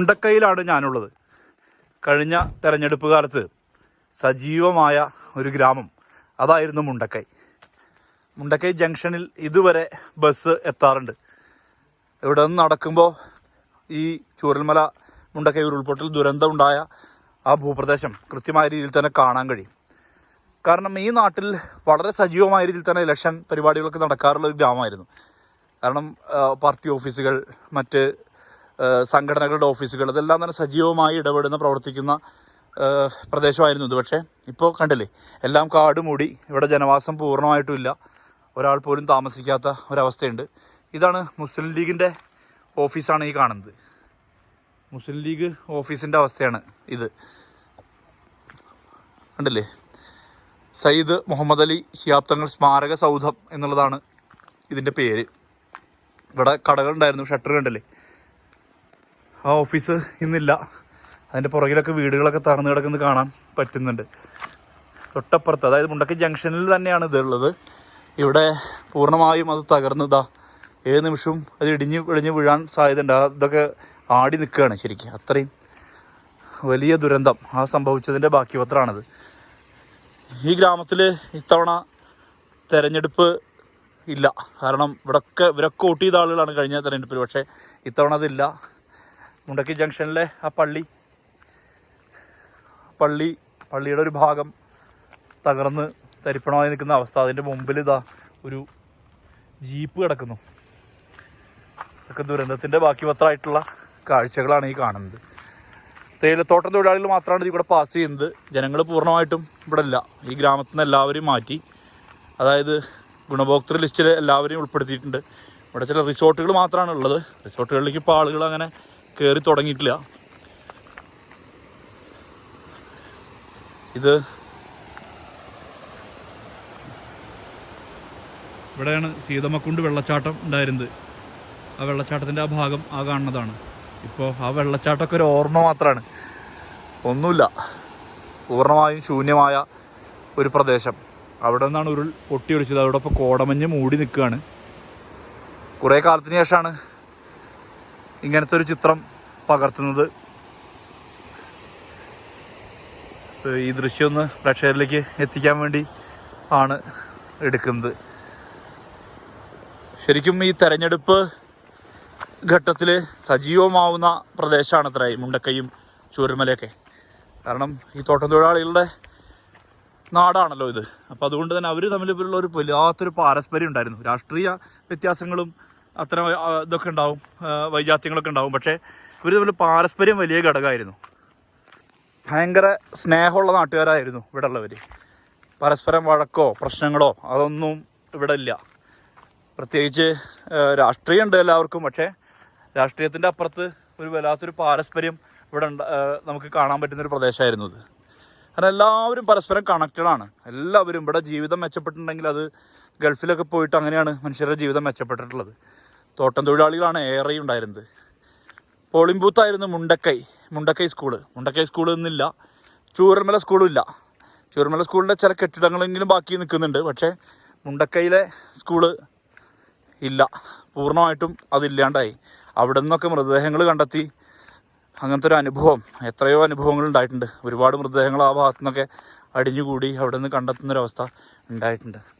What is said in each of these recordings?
മുണ്ടക്കയിലാണ് ഞാനുള്ളത്. കഴിഞ്ഞ തെരഞ്ഞെടുപ്പ് കാലത്ത് സജീവമായ ഒരു ഗ്രാമം അതായിരുന്നു മുണ്ടക്കൈ. മുണ്ടക്കൈ ജംഗ്ഷനിൽ ഇതുവരെ ബസ് എത്താറുണ്ട്. ഇവിടെ നിന്ന് നടക്കുമ്പോൾ ഈ ചൂരൽമല മുണ്ടക്കൈ ഉരുൾപൊട്ടൽ ദുരന്തമുണ്ടായ ആ ഭൂപ്രദേശം കൃത്യമായ രീതിയിൽ തന്നെ കാണാൻ കഴിയും. കാരണം ഈ നാട്ടിൽ വളരെ സജീവമായ രീതിയിൽ തന്നെ ഇലക്ഷൻ പരിപാടികളൊക്കെ നടക്കാറുള്ള ഒരു ഗ്രാമമായിരുന്നു. കാരണം പാർട്ടി ഓഫീസുകൾ മറ്റ് സംഘടനകളുടെ ഓഫീസുകൾ ഇതെല്ലാം തന്നെ സജീവമായി ഇടപെടുന്ന പ്രവർത്തിക്കുന്ന പ്രദേശമായിരുന്നു ഇത്. പക്ഷേ ഇപ്പോൾ കണ്ടില്ലേ എല്ലാം കാട് മൂടി ഇവിടെ ജനവാസം പൂർണമായിട്ടുമില്ല. ഒരാൾ പോലും താമസിക്കാത്ത ഒരവസ്ഥയുണ്ട്. ഇതാണ് മുസ്ലിം ലീഗിന്റെ ഓഫീസാണ് ഈ കാണുന്നത്. മുസ്ലിം ലീഗ് ഓഫീസിന്റെ അവസ്ഥയാണ് ഇത്. കണ്ടില്ലേ? സയ്യിദ് മുഹമ്മദ് അലി ശിയാബ്തങ്ങൾ സ്മാരക സൗധം എന്നുള്ളതാണ് ഇതിന്റെ പേര്. ഇവിടെ കടകളുണ്ടായിരുന്നു ഷട്ടർ കണ്ടില്ലേ? ആ ഓഫീസ് ഇന്നില്ല. അതിന്റെ പുറകിലൊക്കെ വീടുകളൊക്കെ തറന്ന് കിടക്കുന്നത് കാണാൻ പറ്റുന്നുണ്ട്. തൊട്ടപ്പുറത്ത് അതായത് മുണ്ടക്കി ജംഗ്ഷനിൽ തന്നെയാണ് ഇതുള്ളത് ഇവിടെ പൂർണമായും അത് തകർന്നതാ ഏത് നിമിഷവും അത് ഇടിഞ്ഞ് ഇടിഞ്ഞ് വീഴാൻ സാധ്യതയുണ്ട്. ഇതൊക്കെ ആടി നിൽക്കുകയാണ് ശരിക്കും. അത്രയും വലിയ ദുരന്തം ആ സംഭവിച്ചതിന്റെ ബാക്കി പത്രമാണിത് ഈ ഗ്രാമത്തിൽ ഇത്തവണ തെരഞ്ഞെടുപ്പ് ഇല്ല. കാരണം ഇവിടൊക്കെ ഇവരൊക്കെ വോട്ട് ചെയ്ത ആളുകളാണ് കഴിഞ്ഞ തെരഞ്ഞെടുപ്പിൽ പക്ഷേ ഇത്തവണ അതില്ല. മുണ്ടക്കി ജംഗ്ഷനിലെ ആ പള്ളി. പള്ളി പള്ളിയുടെ ഒരു ഭാഗം തകർന്ന് തരിപ്പണമായി നിൽക്കുന്ന അവസ്ഥ. അതിന്റെ മുമ്പിൽ ഇതാ ഒരു ജീപ്പ് കിടക്കുന്നു. ഇതൊക്കെ ദുരന്തത്തിന്റെ ബാക്കി പത്രമായിട്ടുള്ള കാഴ്ചകളാണ് ഈ കാണുന്നത്. തേയിലത്തോട്ടം തൊഴിലാളികൾ മാത്രമാണ് ഇതിൽ പാസ് ചെയ്യുന്നത്. ജനങ്ങൾ പൂർണമായിട്ടും ഇവിടെ ഇല്ല. ഈ ഗ്രാമത്തിൽ നിന്ന് എല്ലാവരെയും മാറ്റി. അതായത് ഗുണഭോക്തൃ ലിസ്റ്റിൽ എല്ലാവരെയും ഉൾപ്പെടുത്തിയിട്ടുണ്ട്. ഇവിടെ ചില റിസോർട്ടുകൾ മാത്രമാണ് ഉള്ളത്. റിസോർട്ടുകളിലേക്ക് ഇപ്പോൾ ആളുകൾ അങ്ങനെ കയറി തുടങ്ങിയിട്ടില്ല. ഇത് ഇവിടെയാണ് സീതമ്മക്കുണ്ട് വെള്ളച്ചാട്ടം ഉണ്ടായിരുന്നത്. ആ വെള്ളച്ചാട്ടത്തിന്റെ ആ ഭാഗം ആ കാണുന്നതാണ്. ഇപ്പോൾ ആ വെള്ളച്ചാട്ടമൊക്കെ ഒരു ഓർമ്മ മാത്രമാണ്. ഒന്നുമില്ല. പൂർണമായും ശൂന്യമായ ഒരു പ്രദേശം. അവിടെ നിന്നാണ് ഉരുൾ പൊട്ടി ഒലിച്ചത് അവിടെ ഇപ്പോൾ കോടമഞ്ഞ് മൂടി നിൽക്കുകയാണ്. കുറേ കാലത്തിന് ശേഷമാണ് ഇങ്ങനത്തെ ഒരു ചിത്രം പകർത്തുന്നത്. ഈ ദൃശ്യം ഒന്ന് പ്രേക്ഷകരിലേക്ക് എത്തിക്കാൻ വേണ്ടി ആണ് എടുക്കുന്നത്. ശരിക്കും ഈ തെരഞ്ഞെടുപ്പ് ഘട്ടത്തിൽ സജീവമാവുന്ന പ്രദേശമാണ് അത്ര ഈ ചൂരമലയൊക്കെ കാരണം ഈ തോട്ടം തൊഴിലാളികളുടെ നാടാണല്ലോ ഇത്. അപ്പോൾ അതുകൊണ്ട് തന്നെ അവർ തമ്മിലുള്ള ഒരു വല്ലാത്തൊരു പാരസ്പര്യം ഉണ്ടായിരുന്നു. രാഷ്ട്രീയ വ്യത്യാസങ്ങളും അത്തരം ഇതൊക്കെ ഉണ്ടാവും വൈജാത്യങ്ങളൊക്കെ ഉണ്ടാവും. പക്ഷേ ഇവർ തമ്മിൽ പാരസ്പര്യം വലിയ ഘടകമായിരുന്നു. ഭയങ്കര സ്നേഹമുള്ള നാട്ടുകാരായിരുന്നു ഇവിടെ ഉള്ളവർ പരസ്പരം വഴക്കോ പ്രശ്നങ്ങളോ അതൊന്നും ഇവിടെ ഇല്ല. പ്രത്യേകിച്ച് രാഷ്ട്രീയം രാഷ്ട്രീയമുണ്ട് എല്ലാവർക്കും. പക്ഷേ രാഷ്ട്രീയത്തിന്റെ അപ്പുറത്ത് ഒരു വല്ലാത്തൊരു പാരസ്പര്യം ഇവിടെ നമുക്ക് കാണാൻ പറ്റുന്ന ഒരു പ്രദേശമായിരുന്നു അത്. കാരണം എല്ലാവരും പരസ്പരം കണക്റ്റഡാണ് എല്ലാവരും ഇവിടെ ജീവിതം മെച്ചപ്പെട്ടിട്ടുണ്ടെങ്കിൽ അത് ഗൾഫിലൊക്കെ പോയിട്ട് അങ്ങനെയാണ് മനുഷ്യരുടെ ജീവിതം മെച്ചപ്പെട്ടിട്ടുള്ളത്. തോട്ടം തൊഴിലാളികളാണ് ഏറെ ഉണ്ടായിരുന്നത്. പോളിംഗ് ബൂത്തായിരുന്നു മുണ്ടക്കൈ മുണ്ടക്കൈ സ്കൂൾ. മുണ്ടക്കൈ സ്കൂൾ ഇന്നില്ല. ചൂരൽമല സ്കൂളും ഇല്ല. ചൂരൽമല സ്കൂളിന്റെ ചില കെട്ടിടങ്ങളെങ്കിലും ബാക്കി നിൽക്കുന്നുണ്ട്. പക്ഷേ മുണ്ടക്കൈയിലെ സ്കൂൾ ഇല്ല. പൂർണമായിട്ടും അതില്ലാണ്ടായി അവിടെ നിന്നൊക്കെ മൃതദേഹങ്ങൾ കണ്ടെത്തി. അങ്ങനത്തെ ഒരു അനുഭവം എത്രയോ അനുഭവങ്ങൾ ഉണ്ടായിട്ടുണ്ട്. ഒരുപാട് മൃതദേഹങ്ങൾ ആ ഭാഗത്തു നിന്നൊക്കെ അടിഞ്ഞുകൂടി അവിടെ നിന്ന് കണ്ടെത്തുന്നൊരവസ്ഥ ഉണ്ടായിട്ടുണ്ട്.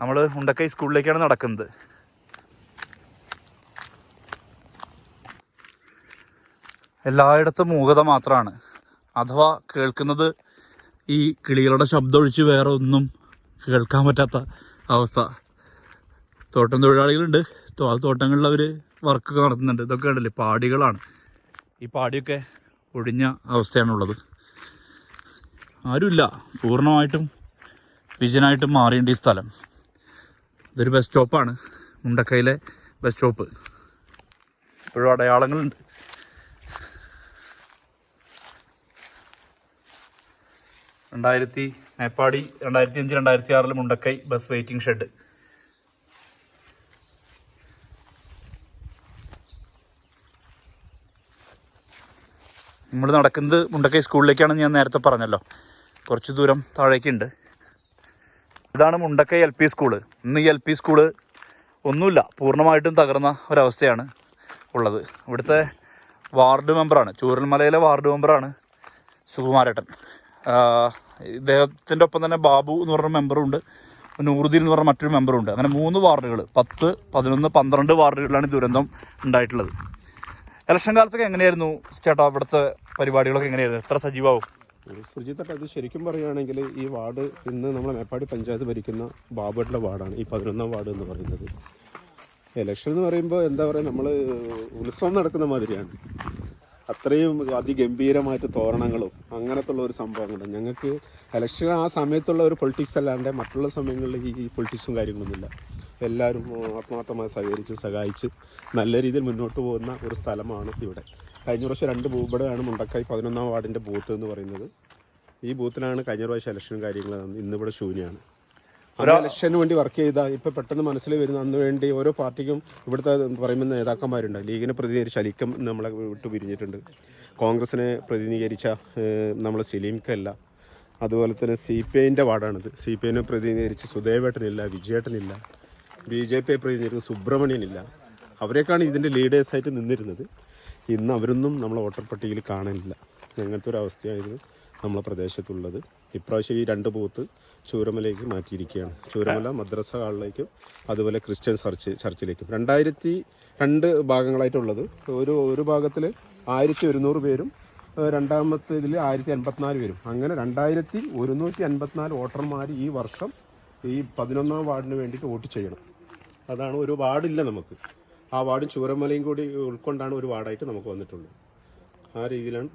നമ്മൾ ഉണ്ടക്കൈ സ്കൂളിലേക്കാണ് നടക്കുന്നത്. എല്ലായിടത്തും മൂകത മാത്രമാണ് അഥവാ കേൾക്കുന്നത് ഈ കിളികളുടെ ശബ്ദം ഒഴിച്ച് വേറെ ഒന്നും കേൾക്കാൻ പറ്റാത്ത അവസ്ഥ. തോട്ടം തൊഴിലാളികളുണ്ട്. തോട്ടങ്ങളിൽ അവർ വർക്കൊക്കെ നടത്തുന്നുണ്ട്. ഇതൊക്കെ ഉണ്ടല്ലേ പാടികളാണ്. ഈ പാടിയൊക്കെ ഒഴിഞ്ഞ അവസ്ഥയാണുള്ളത്. ആരുമില്ല. പൂർണമായിട്ടും വിജനായിട്ടും മാറേണ്ട ഈ സ്ഥലം. ഇതൊരു ബസ് സ്റ്റോപ്പാണ് മുണ്ടക്കയിലെ ബസ് സ്റ്റോപ്പ് ഇപ്പോഴും അടയാളങ്ങളുണ്ട്. രണ്ടായിരത്തി മേപ്പാടി രണ്ടായിരത്തി അഞ്ച് രണ്ടായിരത്തി ആറിൽ മുണ്ടക്കൈ ബസ് വെയിറ്റിംഗ് ഷെഡ് നമ്മൾ നടക്കുന്നത് മുണ്ടക്കൈ സ്കൂളിലേക്കാണെന്ന് ഞാൻ നേരത്തെ പറഞ്ഞല്ലോ. കുറച്ച് ദൂരം താഴേക്കുണ്ട് ഇതാണ് മുണ്ടക്കൈ എൽ പി സ്കൂൾ ഇന്ന് ഈ എൽ പി സ്കൂൾ ഒന്നുമില്ല. പൂർണമായിട്ടും തകർന്ന ഒരവസ്ഥയാണ് ഉള്ളത്. ഇവിടുത്തെ വാർഡ് മെമ്പറാണ് ചൂരൽമലയിലെ വാർഡ് മെമ്പറാണ് സുകുമാരേട്ടൻ. ഇദ്ദേഹത്തിന്റെ ഒപ്പം തന്നെ ബാബു എന്ന് പറഞ്ഞ മെമ്പറുണ്ട് നൂറുദ്ദീൻ എന്ന് പറഞ്ഞ മറ്റൊരു മെമ്പറുണ്ട് അങ്ങനെ മൂന്ന് വാർഡുകൾ പത്ത് പതിനൊന്ന് പന്ത്രണ്ട് വാർഡുകളിലാണ് ദുരന്തം ഉണ്ടായിട്ടുള്ളത്. ഇലക്ഷൻ കാലത്തൊക്കെ എങ്ങനെയായിരുന്നു? ചേട്ടാ ഇവിടുത്തെ പരിപാടികളൊക്കെ എങ്ങനെയായിരുന്നു? എത്ര സജീവമാവും? സുജിത്തട്ട് അത് ശരിക്കും പറയുകയാണെങ്കിൽ ഈ വാർഡ് ഇന്ന് നമ്മുടെ മേപ്പാടി പഞ്ചായത്ത് ഭരിക്കുന്ന ബാബുട്ടിന്റെ വാർഡാണ് ഈ പതിനൊന്നാം വാർഡ് എന്ന് പറയുന്നത്. ഇലക്ഷൻ എന്ന് പറയുമ്പോൾ എന്താ പറയുക നമ്മൾ ഉത്സവം നടക്കുന്ന മാതിരിയാണ്. അത്രയും അതിഗംഭീരമായിട്ട് തോരണങ്ങളും അങ്ങനത്തെ ഉള്ള ഒരു സംഭവങ്ങളുണ്ട്. ഞങ്ങൾക്ക് ഇലക്ഷൻ ആ സമയത്തുള്ള ഒരു പൊളിറ്റിക്സ് അല്ലാണ്ട് മറ്റുള്ള സമയങ്ങളിൽ ഈ പൊളിറ്റിക്സും കാര്യങ്ങളൊന്നുമില്ല. എല്ലാവരും ആത്മാർത്ഥമായി സഹകരിച്ച് സഹായിച്ച് നല്ല രീതിയിൽ മുന്നോട്ട് പോകുന്ന ഒരു സ്ഥലമാണ് ഇവിടെ. കഴിഞ്ഞ പ്രാവശ്യം രണ്ട് ഭൂപടമാണ് ഇവിടെയാണ് മുണ്ടക്കായി പതിനൊന്നാം വാർഡിന്റെ ബൂത്ത് എന്ന് പറയുന്നത്. ഈ ബൂത്തിലാണ് കഴിഞ്ഞ പ്രാവശ്യം ഇലക്ഷനും കാര്യങ്ങളും ഇന്നിവിടെ ശൂന്യമാണ് ഒരു ഇലക്ഷന് വേണ്ടി വർക്ക് ചെയ്ത ഇപ്പൊ പെട്ടെന്ന് മനസ്സിൽ വരുന്ന അന്ന് വേണ്ടി ഓരോ പാർട്ടിക്കും ഇവിടുത്തെ പറയുമ്പോൾ നേതാക്കന്മാരുണ്ട് ലീഗിനെ പ്രതിനിധീകരിച്ച അലിക്കം നമ്മളെ വിട്ടു പിരിഞ്ഞിട്ടുണ്ട്. കോൺഗ്രസിനെ പ്രതിനിധീകരിച്ച നമ്മൾ നമ്മളെ സലീംക്കല്ല അതുപോലെ തന്നെ സി പി ഐന്റെ വാർഡാണിത്. സി പി ഐനെ പ്രതിനിധീകരിച്ച് സുദേവേട്ടനില്ല വിജയേട്ടനില്ല ബി ജെ പിയെ പ്രതിനിധീകരിച്ച് സുബ്രഹ്മണ്യനില്ല. അവരെക്കാണ് ഇതിന്റെ ലീഡേഴ്സായിട്ട് നിന്നിരുന്നത്. ഇന്ന് അവരൊന്നും നമ്മളെ വോട്ടർ പട്ടികയിൽ കാണാനില്ല അങ്ങനത്തെ ഒരു അവസ്ഥയായിരുന്നു നമ്മളെ പ്രദേശത്തുള്ളത്. ഇപ്രാവശ്യം ഈ രണ്ട് ബൂത്ത് ചൂരമലയ്ക്ക് മാറ്റിയിരിക്കുകയാണ്. ചൂരമല മദ്രസ ഹാളിലേക്കും അതുപോലെ ക്രിസ്ത്യൻ ചർച്ച് ചർച്ചിലേക്കും. രണ്ടായിരത്തി രണ്ട് ഭാഗങ്ങളായിട്ടുള്ളത് ഒരു ഒരു ഭാഗത്തിൽ ആയിരത്തി ഒരുന്നൂറ് പേരും രണ്ടാമത്തേതിൽ ആയിരത്തി എൺപത്തിനാല് പേരും. അങ്ങനെ രണ്ടായിരത്തി ഒരുന്നൂറ്റി എൺപത്തിനാല് വോട്ടർമാർ ഈ വർഷം ഈ പതിനൊന്നാം വാർഡിന് വേണ്ടിയിട്ട് വോട്ട് ചെയ്യണം. അതാണ് ഒരു വാർഡില്ല നമുക്ക്. ആ വാർഡും ചൂരമലയും കൂടി ഉൾക്കൊണ്ടാണ് ഒരു വാർഡായിട്ട് നമുക്ക് വന്നിട്ടുള്ളത്. ആ രീതിയിലാണ്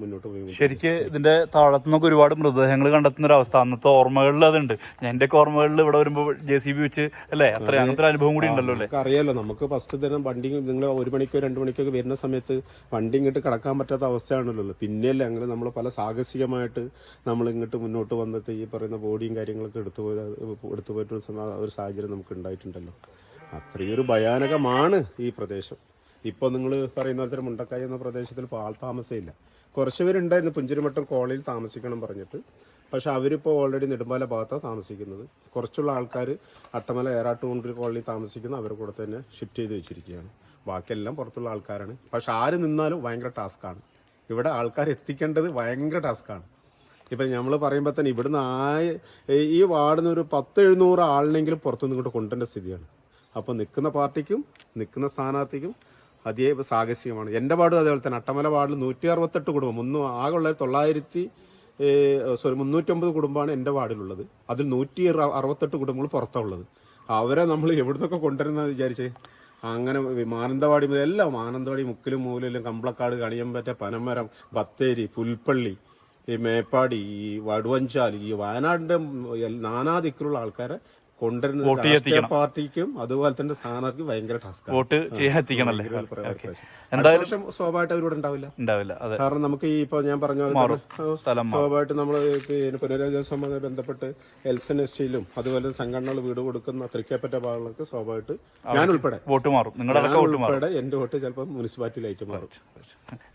മുന്നോട്ട് പോയി ശരിക്ക് ഇതിന്റെ താഴത്തു നിന്നൊക്കെ ഒരുപാട് മൃതദേഹങ്ങൾ കണ്ടെത്തുന്ന ഒരു അവസ്ഥ. അന്നത്തെ ഓർമ്മകളിൽ അതുണ്ട്. എന്റെ ഒക്കെ ഓർമ്മകളിൽ ഇവിടെ വരുമ്പോൾ ജെ സി ബി വെച്ച് അല്ലേ? അത്ര അങ്ങനത്തെ അനുഭവം കൂടി ഉണ്ടല്ലോ അല്ലേ? അറിയാലോ നമുക്ക് ഫസ്റ്റ് തരം വണ്ടി നിങ്ങൾ ഒരു മണിക്കോ രണ്ട് മണിക്കോ ഒക്കെ വരുന്ന സമയത്ത് വണ്ടി ഇങ്ങോട്ട് കടക്കാൻ പറ്റാത്ത അവസ്ഥയാണല്ലോ പിന്നെയല്ലേ അങ്ങനെ നമ്മൾ പല സാഹസികമായിട്ട് നമ്മൾ ഇങ്ങോട്ട് മുന്നോട്ട് വന്നിട്ട് ഈ പറയുന്ന ബോഡിയും കാര്യങ്ങളൊക്കെ എടുത്തു പോയ എടുത്തു പോയിട്ടുള്ള ഒരു സാഹചര്യം നമുക്ക് ഉണ്ടായിട്ടുണ്ടല്ലോ. അത്രയും ഒരു ഭയാനകമാണ് ഈ പ്രദേശം. ഇപ്പോൾ നിങ്ങൾ പറയുന്ന പോലെ മുണ്ടക്കായി എന്ന പ്രദേശത്തിൽ ഇപ്പോൾ ആൾ താമസമില്ല. കുറച്ച് പേരുണ്ടായിരുന്നു പുഞ്ചിരിമട്ടം കോളേജിൽ താമസിക്കണം പറഞ്ഞിട്ട്. പക്ഷെ അവരിപ്പോൾ ഓൾറെഡി നെടുമ്പാല ഭാഗത്താണ് താമസിക്കുന്നത്. കുറച്ചുള്ള ആൾക്കാർ അട്ടമല ഏറാട്ടുകൊണ്ടൊരു കോളനിയിൽ താമസിക്കുന്ന. അവരുടെ കൂടെ തന്നെ ഷിഫ്റ്റ് ചെയ്ത് വെച്ചിരിക്കുകയാണ്. ബാക്കിയെല്ലാം പുറത്തുള്ള ആൾക്കാരാണ്. പക്ഷെ ആര് നിന്നാലും ഭയങ്കര ടാസ്ക്കാണ് ഇവിടെ ആൾക്കാർ എത്തിക്കേണ്ടത് ഭയങ്കര ടാസ്ക്കാണ് ഇപ്പം നമ്മൾ പറയുമ്പോൾ തന്നെ ഇവിടുന്ന് ആ ഈ വാർഡിൽ നിന്ന് ഒരു പത്ത് എഴുന്നൂറ് ആളിനെങ്കിലും പുറത്തുനിന്ന് ഇങ്ങോട്ട് കൊണ്ടുവരേണ്ട സ്ഥിതിയാണ്. അപ്പോൾ നിൽക്കുന്ന പാർട്ടിക്കും നിൽക്കുന്ന സ്ഥാനാർത്ഥിക്കും അതേ സാഹസികമാണ്. എന്റെ വാർഡും അതേപോലെ തന്നെ അട്ടമല വാർഡിൽ നൂറ്റി അറുപത്തെട്ട് കുടുംബം. മുന്നൂ ആകെ ഉള്ള തൊള്ളായിരത്തി സോറി മുന്നൂറ്റമ്പത് കുടുംബമാണ് എന്റെ വാർഡിലുള്ളത്. അതിൽ നൂറ്റി അറു- അറുപത്തെട്ട് കുടുംബങ്ങൾ പുറത്തുള്ളത്. അവരെ നമ്മൾ എവിടുന്നൊക്കെ കൊണ്ടുവരുന്ന വിചാരിച്ചേ? അങ്ങനെ മാനന്തവാടി മുതൽ എല്ലാം മാനന്തവാടി മുക്കിലും മൂലയിലും കമ്പളക്കാട് കണിയമ്പറ്റ പനമരം ബത്തേരി പുൽപ്പള്ളി ഈ മേപ്പാടി ഈ വടുവഞ്ചാൽ ഈ വയനാടിന്റെ നാനാ ദിക്കിലുള്ള ആൾക്കാരെ കൊണ്ടുവരുന്ന രാഷ്ട്രീയ പാർട്ടിക്കും അതുപോലെ തന്നെ സ്ഥാനാർത്ഥിക്കും ഭയങ്കര ടാസ്ക് വോട്ട് ചെയ്യാത്തിക്കണല്ലേ എന്തായാലും സ്വാഭാവികമായിട്ട് അവരോട് ഉണ്ടാവില്ല. ഉണ്ടാവില്ല. കാരണം നമുക്ക് ഈ ഇപ്പൊ ഞാൻ പറഞ്ഞ. സ്വാഭാവികമായിട്ട് നമ്മൾ പിന്നെ പുനരധിവാസവുമായി ബന്ധപ്പെട്ട് എൽസൺ എസ് ടിയിലും അതുപോലെ സംഘടനകൾ വീട് കൊടുക്കുന്ന തൃക്കേപ്പറ്റ ഭാഗങ്ങൾക്ക് സ്വാഭാവികമായിട്ട് ഞാൻ ഉൾപ്പെടെ വോട്ട് മാറും. നിങ്ങളുടെ വോട്ട് ഉൾപ്പെടെ എന്റെ വോട്ട് ചിലപ്പോൾ മുനിസിപ്പാലിറ്റിയിലായിട്ട് മാറും.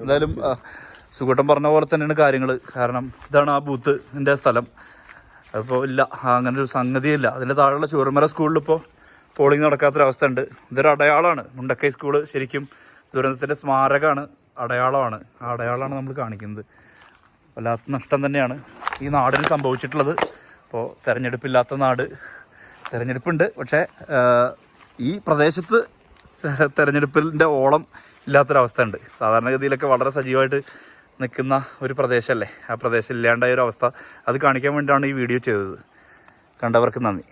എന്തായാലും ആ, പറഞ്ഞ പോലെ തന്നെയാണ് കാര്യങ്ങൾ കാരണം ഇതാണ് ആ ബൂത്ത് എന്റെ സ്ഥലം. അപ്പോൾ ഇല്ല അങ്ങനെ ഒരു സംഗതിയില്ല. അതിന്റെ താഴെയുള്ള ചൂരമല സ്കൂളിൽ ഇപ്പോൾ പോളിംഗ് നടക്കാത്തൊരവസ്ഥ ഉണ്ട് ഇതൊരു അടയാളമാണ്. മുണ്ടക്കൈ സ്കൂൾ ശരിക്കും ദുരന്തത്തിന്റെ സ്മാരകമാണ് അടയാളമാണ്. ആ അടയാളമാണ് നമ്മൾ കാണിക്കുന്നത്. വല്ലാത്ത നഷ്ടം തന്നെയാണ് ഈ നാടിന് സംഭവിച്ചിട്ടുള്ളത്. ഇപ്പോൾ തിരഞ്ഞെടുപ്പില്ലാത്ത നാട് തിരഞ്ഞെടുപ്പുണ്ട്. പക്ഷേ ഈ പ്രദേശത്ത് തെരഞ്ഞെടുപ്പിന്റെ ഓളം ഇല്ലാത്തൊരവസ്ഥ ഉണ്ട് സാധാരണഗതിയിലൊക്കെ വളരെ സജീവമായിട്ട് നിൽക്കുന്ന ഒരു പ്രദേശമല്ലേ ആ പ്രദേശം ഇല്ലാണ്ടായ ഒരു അവസ്ഥ. അത് കാണിക്കാൻ വേണ്ടിയിട്ടാണ് ഈ വീഡിയോ ചെയ്തത്. കണ്ടവർക്ക് നന്ദി.